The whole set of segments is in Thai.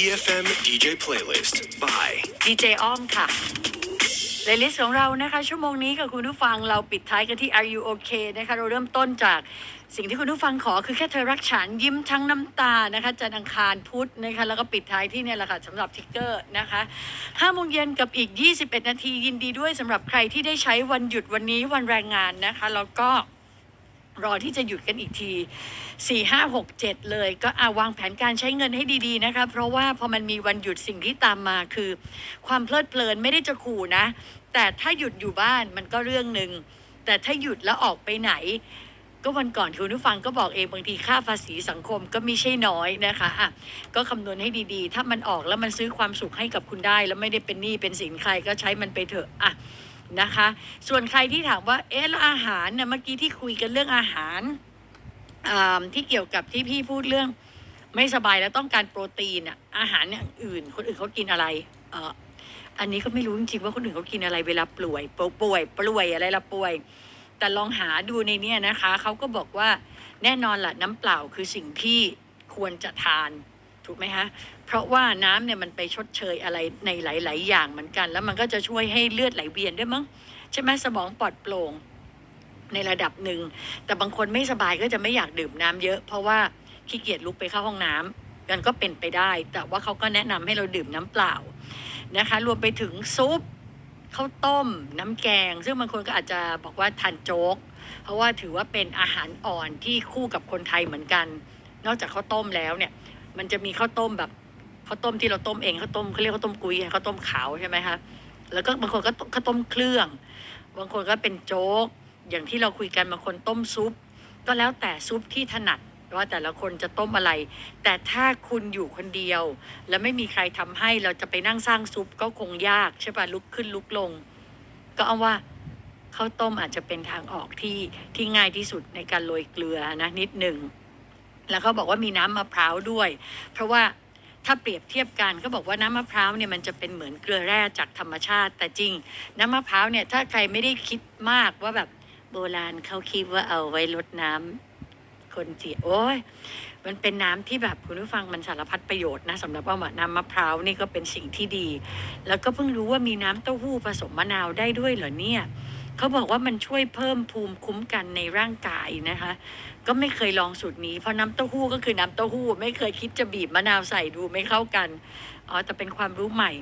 EFM DJ playlist by ดีเจอ้อมค่ะเลลิสของเรานะคะ ชั่วโมงนี้กับคุณผู้ฟังเราปิดท้ายกันที่ Are You Okay นะคะ เราเริ่มต้นจากสิ่งที่คุณผู้ฟังขอคือแค่เธอรักฉันยิ้มทั้งน้ำตานะคะจันทร์อังคารพุธนะคะ แล้วก็ปิดท้ายที่เนี่ยแหละค่ะสำหรับทิกเกอร์นะคะ5โมงเย็นกับอีก 21 นาทียินดีด้วยสำหรับใครที่ได้ใช้วันหยุดวันนี้วันแรงงานนะคะ แล้วก็ รอที่จะหยุดกันอีกที 4 5 6 7 เลย ก็อาวางแผนการใช้เงินให้ดีๆนะคะเพราะว่าพอมันมีวันหยุดสิ่งที่ตามมาคือ ความเพลิดเพลินไม่ได้จะขู่นะ แต่ถ้าหยุดอยู่บ้านมันก็เรื่องหนึ่งแต่ถ้าหยุดแล้วออกไปไหน ก็วันก่อนคุณผู้ฟังก็บอกเองบางทีค่าภาษีสังคมก็ไม่ใช่น้อยนะคะอะก็คำนวณให้ดีๆ ถ้ามันออกแล้วมันซื้อความสุขให้กับคุณได้ แล้วไม่ได้เป็นหนี้เป็นสินใครก็ใช้มันไปเถอะอะ นะคะ ส่วนใครที่ถามว่าเอ๊ะแล้วอาหารเนี่ยเมื่อกี้ที่คุยกันเรื่องอาหารที่เกี่ยวกับที่พี่พูดเรื่องไม่สบายแล้วต้องการโปรตีนอะอาหารอย่างอื่น คนอื่นเขากินอะไรเอออันนี้ก็ไม่รู้จริงๆว่าคนอื่นเขากินอะไรเวลาป่วยป่วยป่วยวยอะไรละป่วย แต่ลองหาดูในเนี้ยนะคะเขาก็บอกว่าแน่นอนแหละน้ำเปล่าคือสิ่งที่ควรจะทานถูกไหมคะ เพราะว่าน้ำเนี่ยมันไปชดเชยอะไรในหลาย ๆ อย่างเหมือนกัน แล้วมันก็จะช่วยให้เลือดไหลเวียนด้วยมั้งใช่ไหมสมองปลอดโปร่งในระดับหนึ่ง แต่บางคนไม่สบายก็จะไม่อยากดื่มน้ำเยอะ เพราะว่าขี้เกียจลุกไปเข้าห้องน้ำกันก็เป็นไปได้ แต่ว่าเขาก็แนะนำให้เราดื่มน้ำเปล่านะคะ รวมไปถึงซุปข้าวต้ม น้ำแกง ซึ่งบางคนก็อาจจะบอกว่าทานโจ๊ก เพราะว่าถือว่าเป็นอาหารอ่อนที่คู่กับคนไทยเหมือนกัน นอกจากข้าวต้มแล้วเนี่ย มันจะมีข้าวต้มแบบ ข้าวต้มที่เราต้มเองข้าวต้มเขาเรียกข้าวต้มกุยข้าวต้มขาวใช่ไหมคะแล้วก็บางคนก็ข้าวต้มเครื่อง บางคนก็เป็นโจ๊ก อย่างที่เราคุยกันบางคนต้มซุป ก็แล้วแต่ซุปที่ถนัดว่าแต่ละคนจะต้มอะไร แต่ถ้าคุณอยู่คนเดียว แล้วไม่มีใครทำให้เราจะไปนั่งสร้างซุปก็คงยากใช่ปะลุกขึ้นลุกลง ก็เอาว่าข้าวต้มอาจจะเป็นทางออกที่ที่ง่ายที่สุดในการโรยเกลือนะนิดหนึ่งแล้วเขาบอกว่ามีน้ำมะพร้าวด้วย เพราะว่า ถ้าเปรียบเทียบกันเขาบอกว่าน้ำมะพร้าวเนี่ยมันจะเป็นเหมือนเกลือแร่จากธรรมชาติ แต่จริง น้ำมะพร้าวเนี่ยถ้าใครไม่ได้คิดมากว่าแบบโบราณเขาคิดว่าเอาไว้ลดน้ำคนจีโอ้ยมันเป็นน้ำที่แบบคุณผู้ฟังมันสารพัดประโยชน์นะสำหรับว่าน้ำมะพร้าวนี่ก็เป็นสิ่งที่ดี แล้วก็เพิ่งรู้ว่ามีน้ำเต้าหู้ผสมมะนาวได้ด้วยเหรอเนี่ย เขาบอกว่ามันช่วยเพิ่มภูมิคุ้มกันในร่างกายนะคะ ก็ไม่เคยลองสูตรนี้เพราะน้ำเต้าหู้ก็คือน้ำเต้าหู้ ไม่เคยคิดจะบีบมะนาวใส่ดูไม่เข้ากันอ๋อแต่เป็นความรู้ใหม่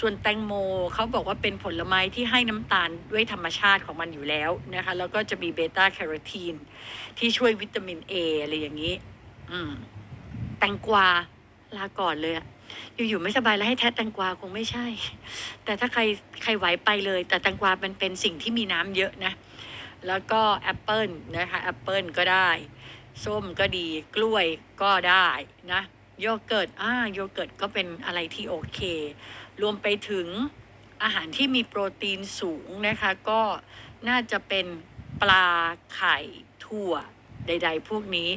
ส่วนแตงโมเขาบอกว่าเป็นผลไม้ที่ให้น้ำตาลด้วยธรรมชาติของมันอยู่แล้วนะคะ แล้วก็จะมีเบต้าแคโรทีนที่ช่วยวิตามินเออะไรอย่างนี้ อืมแตงกวา ลาก่อนเลยอะอยู่ๆไม่สบายแล้วให้แท้แตงกวาคงไม่ใช่ แต่ถ้าใครใครไหวไปเลย แต่แตงกวามันเป็นสิ่งที่มีน้ำเยอะนะ แล้วก็แอปเปิลนะคะแอปเปิลก็ได้ ส้มก็ดีกล้วยก็ได้นะโยเกิร์ตอ่าโยเกิร์ตก็เป็นอะไรที่โอเค รวมไปถึงอาหารที่มีโปรตีนสูงนะคะ ก็น่าจะเป็นปลาไข่ถั่วใด ๆ พวกนี้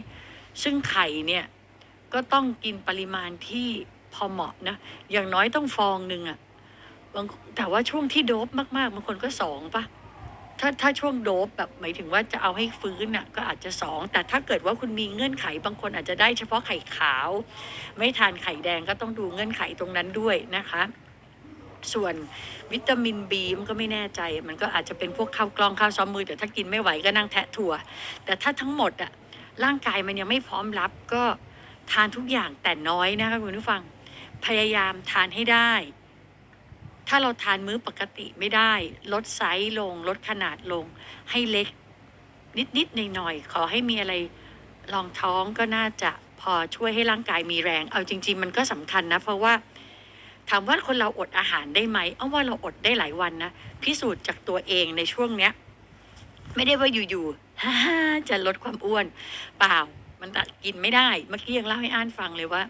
ซึ่งไข่เนี่ย ก็ต้องกินปริมาณที่พอเหมาะนะ อย่างน้อยต้องฟองหนึ่งอะบางแต่ว่าช่วงที่โดบมากๆบางคนก็สองปะถ้าถ้าช่วงโดบแบบหมายถึงว่าจะเอาให้ฟื้นน่ะก็อาจจะสองแต่ถ้าเกิดว่าคุณมีเงื่อนไขบางคนอาจจะได้เฉพาะไข่ขาว ไม่ทานไข่แดงก็ต้องดูเงื่อนไขตรงนั้นด้วยนะคะ ส่วนวิตามินบีมันก็ไม่แน่ใจ มันก็อาจจะเป็นพวกข้าวกล้องข้าวซ้อมมือแต่ถ้ากินไม่ไหวก็นั่งแทะถั่ว แต่ถ้าทั้งหมดอะร่างกายมันยังไม่พร้อมรับก็ ทานทุกอย่างแต่น้อยนะคะคุณผู้ฟัง พยายามทานให้ได้ ถ้าเราทานมื้อปกติไม่ได้ ลดไซส์ลง ลดขนาดลง ให้เล็ก นิดๆหน่อยๆขอให้มีอะไรรองท้องก็น่าจะพอช่วยให้ร่างกายมีแรง เอาจริง ๆ มันก็สำคัญนะ เพราะว่าถามว่าคนเราอดอาหารได้ไหมเอาว่าเราอดได้หลายวันนะพิสูจน์จากตัวเองในช่วงเนี้ย ไม่ได้ว่าอยู่ๆฮ่าๆจะลดความอ้วน เปล่า มันกินไม่ได้ เมื่อกี้ยังเล่าให้อ่านฟังเลยว่า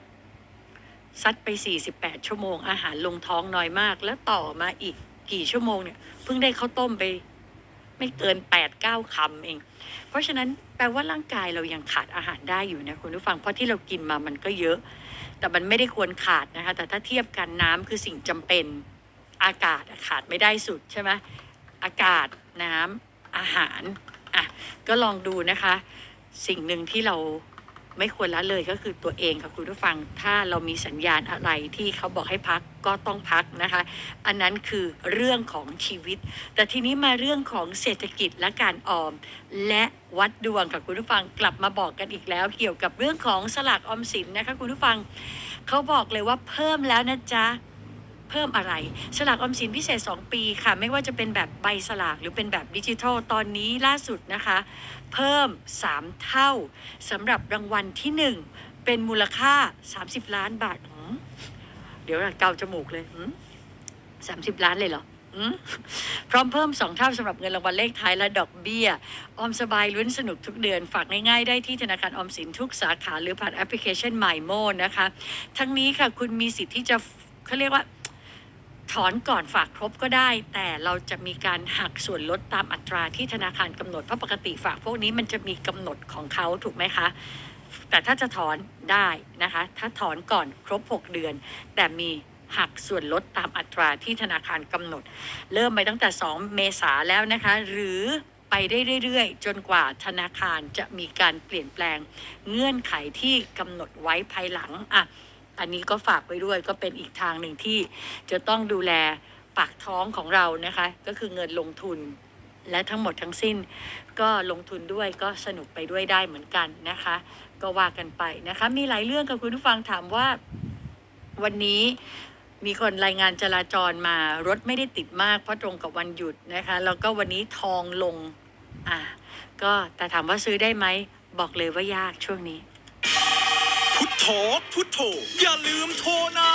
ซัดไป 48 ชั่วโมง อาหารลงท้องน้อยมาก แล้วต่อมาอีกกี่ชั่วโมงเนี่ย เพิ่งได้ข้าวต้มไป ไม่เกิน 8 9คำเอง เพราะฉะนั้นแปลว่าร่างกายเรายังขาดอาหารได้อยู่นะคุณผู้ฟัง เพราะที่เรากินมามันก็เยอะ แต่มันไม่ได้ควรขาดนะคะ แต่ถ้าเทียบกันน้ำคือสิ่งจำเป็น อากาศขาดไม่ได้สุดใช่ไหมอากาศน้ำอาหาร อะ ก็ลองดูนะคะ สิ่งหนึ่งที่เราไม่ควรละเลยก็คือตัวเองค่ะคุณผู้ฟัง ถ้าเรามีสัญญาณอะไรที่เขาบอกให้พักก็ต้องพักนะคะ อันนั้นคือเรื่องของชีวิต แต่ทีนี้มาเรื่องของเศรษฐกิจและการออม และวัดดวงค่ะคุณผู้ฟังกลับมาบอกกันอีกแล้ว เกี่ยวกับเรื่องของสลากออมสินนะคะคุณผู้ฟังเขาบอกเลยว่าเพิ่มแล้วนะจ๊ะ เพิ่มอะไร สลากออมสินพิเศษ 2 ปีค่ะ ไม่ว่าจะเป็นแบบใบสลากหรือเป็นแบบดิจิทัลตอนนี้ล่าสุดนะคะ เพิ่ม 3 เท่าสำหรับรางวัลที่ 1 เป็นมูลค่า 30 ล้านบาท เดี๋ยวเกาจมูกเลยสามสิบล้านเลยเหรอพร้อมเพิ่ม 2 เท่าสำหรับเงินรางวัลเลขท้ายและดอกเบี้ย ออมสบายลุ้นสนุกทุกเดือน ฝากง่ายๆได้ที่ธนาคารออมสินทุกสาขาหรือผ่านแอปพลิเคชัน m y m o นะคะ ทั้งนี้ค่ะคุณมีสิทธิ์ที่จะเขาเรียกว่า ถอนก่อนฝากครบก็ได้ แต่เราจะมีการหักส่วนลดตามอัตราที่ธนาคารกำหนดเพราะปกติฝากพวกนี้มันจะมีกำหนดของเขาถูกไหมคะ แต่ถ้าจะถอนได้นะคะ ถ้าถอนก่อนครบ 6 เดือน แต่มีหักส่วนลดตามอัตราที่ธนาคารกำหนด เริ่มไปตั้งแต่ 2 เมษาแล้วนะคะ หรือไปได้เรื่อยๆ จนกว่าธนาคารจะมีการเปลี่ยนแปลง เงื่อนไขที่กำหนดไว้ภายหลังอะ อันนี้ก็ฝากไว้ด้วยก็เป็นอีกทางหนึ่งที่จะต้องดูแลปากท้องของเรานะคะ ก็คือเงินลงทุน และทั้งหมดทั้งสิ้น ก็ลงทุนด้วยก็สนุกไปด้วยได้เหมือนกันนะคะ ก็ว่ากันไปนะคะ มีหลายเรื่องกับคุณผู้ฟังถามว่าวันนี้มีคนรายงานจราจรมารถไม่ได้ติดมากเพราะตรงกับวันหยุดนะคะแล้วก็วันนี้ทองลงอะก็แต่ถามว่าซื้อได้ไหมบอกเลยว่ายากช่วงนี้ ทโธพุทโธอย่าลืมโทรนะ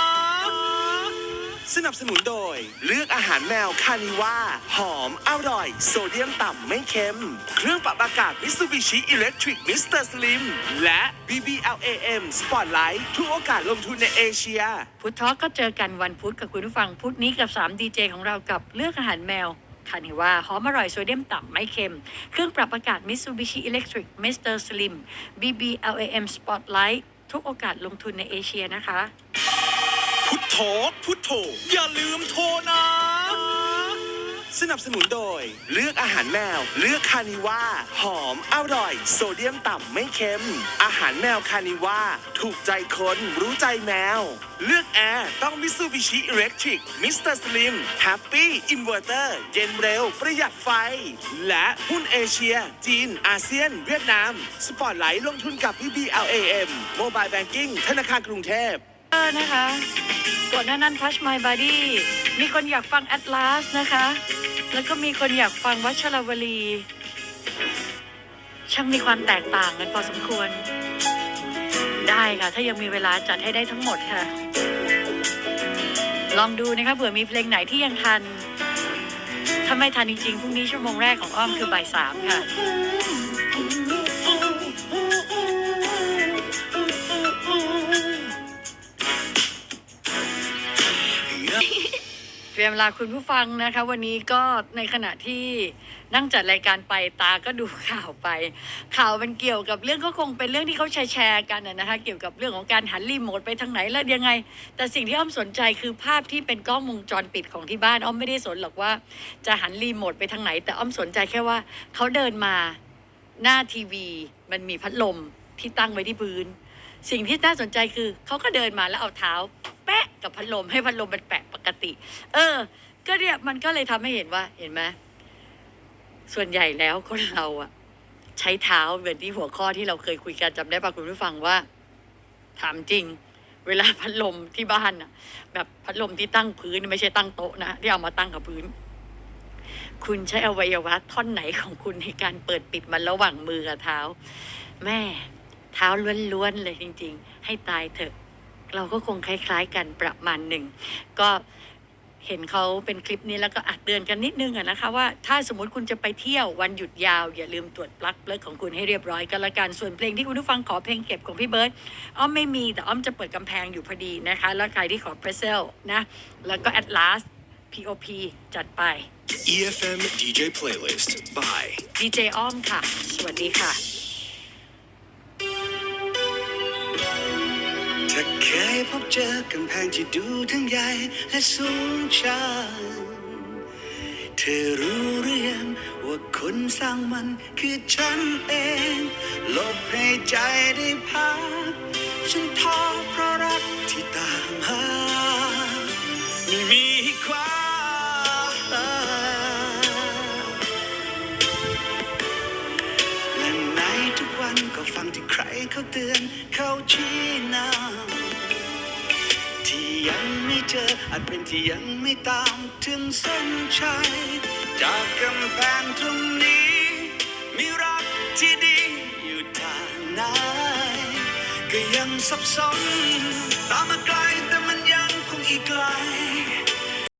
สนับสนุนโดย เลือกอาหารแมวคานิว่า หอม อร่อย โซเดียมต่ำไม่เค็ม เครื่องปรับอากาศ มิ t ซูบิชิอิเล็กทริกมิสเตอร์สลิมและ BBLAM Spotlight ทุกโอกาสลงทุนในเอเชีย พุททอก็เจอกันวันพุธกับคุณผู้ฟังพุธนี้กับ3ดีเจของเรากับเลือกอาหารแมวคานิว่าหอมอร่อยโซเดียมต่ำไม่เค็ม เครื่องปรับอากาศ Mitsubishi Electric Mr. Slim BBLAM Spotlight ทุกโอกาสลงทุนในเอเชียนะคะ พุทโธพุทโธอย่าลืมโทรนะ สนับสนุนโดย เลือกอาหารแมว เลือกคานิว่าหอมอร่อย โซเดียมต่ำไม่เค็ม อาหารแมวคานิว่าถูกใจคนรู้ใจแมว เลือกแอร์ต้องมิ t ซูบิชิอิเล็กทริกมิสเตอร์สลิมแฮปปี้อินเวอร์เตอร์เย็นเร็วประหยัดไฟ และหุ้นเอเชีย จีน อาเซียน เวียดนาม สปอร์ตไลท์ลงทุนกับ BBLAM Mobile Banking ธนาคารกรุงเทพ นะคะก่อนหน้านั้น Touch My Body มีคนอยากฟัง Atlas นะคะ แล้วก็มีคนอยากฟังวัชรวลี ช่างมีความแตกต่างกันพอสมควร ได้ค่ะ ถ้ายังมีเวลาจัดให้ได้ทั้งหมดค่ะ ลองดูนะคะเผื่อมีเพลงไหนที่ยังทันถ้าไม่ทันจริงๆพรุ่งนี้ชั่วโมงแรกของอ้อมคือบ่ายสามค่ะ เตรียมลาคุณผู้ฟังนะคะ วันนี้ก็ในขณะที่นั่งจัดรายการไปตาก็ดูข่าวไป ข่าวมันเกี่ยวกับเรื่องก็คงเป็นเรื่องที่เขาแชร์แชร์กันนะนะคะเกี่ยวกับเรื่องของการหันรีโมทไปทางไหนแล้วยังไง แต่สิ่งที่อ้อมสนใจคือภาพที่เป็นกล้องวงจรปิดของที่บ้านอ้อมไม่ได้สนหรอกว่าจะหันรีโมทไปทางไหน แต่อ้อมสนใจแค่ว่าเขาเดินมาหน้าทีวี มันมีพัดลมที่ตั้งไว้ที่พื้น สิ่งที่น่าสนใจคือเขาก็เดินมาแล้วเอาเท้าะกับพัดลมให้พัดลมมันแปะปกติ เออ ก็เนี่ยมันก็เลยทำให้เห็นว่า เห็นไหมส่วนใหญ่แล้วคนเราอะใช้เท้าเหมือนที่หัวข้อที่เราเคยคุยกันจำได้ปะคุณผู้ฟังว่า ถามจริง เวลาพัดลมที่บ้านอะแบบพัดลมที่ตั้งพื้นไม่ใช่ตั้งโต๊ะนะที่เอามาตั้งกับพื้น คุณใช้อวัยวะท่อนไหนของคุณในการเปิดปิดมันระหว่างมือกับเท้า แม่เท้าล้วนๆเลยจริง ๆ ให้ตายเถอะ เราก็คงคล้าย ๆ กันประมาณหนึ่งก็เห็นเขาเป็นคลิปนี้แล้วก็อัดเตือนกันนิดนึงอะนะคะว่าถ้าสมมติคุณจะไปเที่ยววันหยุดยาว อย่าลืมตรวจปลั๊กเลิกของคุณให้เรียบร้อยกันละกันส่วนเพลงที่คุณผู้ฟังขอเพลงเก็บของพี่เบิร์ตอ้อมไม่มีแต่อ้อมจะเปิดกำแพงอยู่พอดีนะคะ แล้วใครที่ขอเพรสเซลนะแล้วก็ at last pop จัดไป EFM DJ Playlist by ดีเจอ้อมค่ะ สวัสดีค่ะ พบเจอกำแพงที่ดูทั้งใหญ่และสูงชัน เธอรู้หรือยังว่าคนสร้างมันคือฉันเองลบให้ใจได้พักฉันท้อเพราะรักที่ตามหาไม่มีความและในทุกวันก็ฟังที่ใครเขาเตือนเขาชี้นำ ยังไม่เจออาจเป็นที่ยังไม่ตามถึงเส้นชัย จากกำแพงตรงนี้ มีรักที่ดีอยู่ทางไหนก็ยังสับสนตามมาไกลแต่มันยังคงอีกไกล